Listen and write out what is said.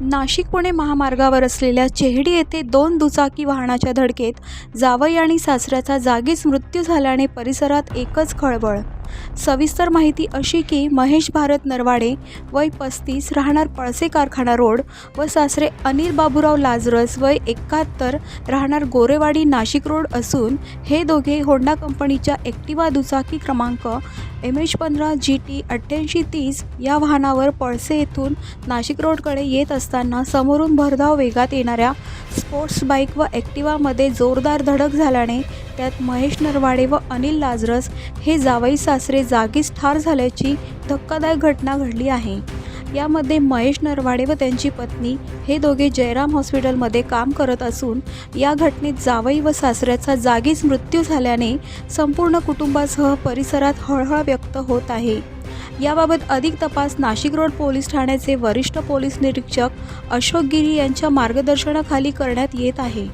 नाशिक पुणे महामार्गावर असलेल्या चेहडी येथे दोन दुचाकी वाहनाच्या धडकेत जावई आणि सासऱ्याचा जागीच मृत्यू झाल्याने परिसरात एकच खळबळ सविस्तर माहिती अशी की महेश भारत नरवाडे वय पस्तीस राहणार पळसे कारखाना रोड व सासरे अनिल बाबूराव लाजरस वय एकाहत्तर राहणार गोरेवाडी नाशिक रोड असून हे दोघे होंडा कंपनीच्या ॲक्टिवा दुचाकी क्रमांक एम एच पंधरा जी टी अठ्ठ्याऐंशी तीस या वाहनावर पळसे येथून नाशिक रोडकडे येत असताना समोरून भरधाव वेगात येणाऱ्या स्पोर्ट्स बाईक व ॲक्टिवामध्ये जोरदार धडक झाल्याने त्यात महेश नरवाडे व अनिल लाजरस हे जावई सासरे जागीच ठार झाल्याची धक्कादायक घटना घडली आहे. यामध्ये महेश नरवाडे व त्यांची पत्नी हे दोघे जयराम हॉस्पिटलमध्ये काम करत असून या घटनेत जावई व सासऱ्याचा जागीच मृत्यू झाल्याने संपूर्ण कुटुंबासह परिसरात हळहळ व्यक्त होत आहे. याबाबत अधिक तपास नाशिक रोड पोलीस ठाण्याचे वरिष्ठ पोलीस निरीक्षक अशोक गिरी यांच्या मार्गदर्शनाखाली करण्यात येत आहे.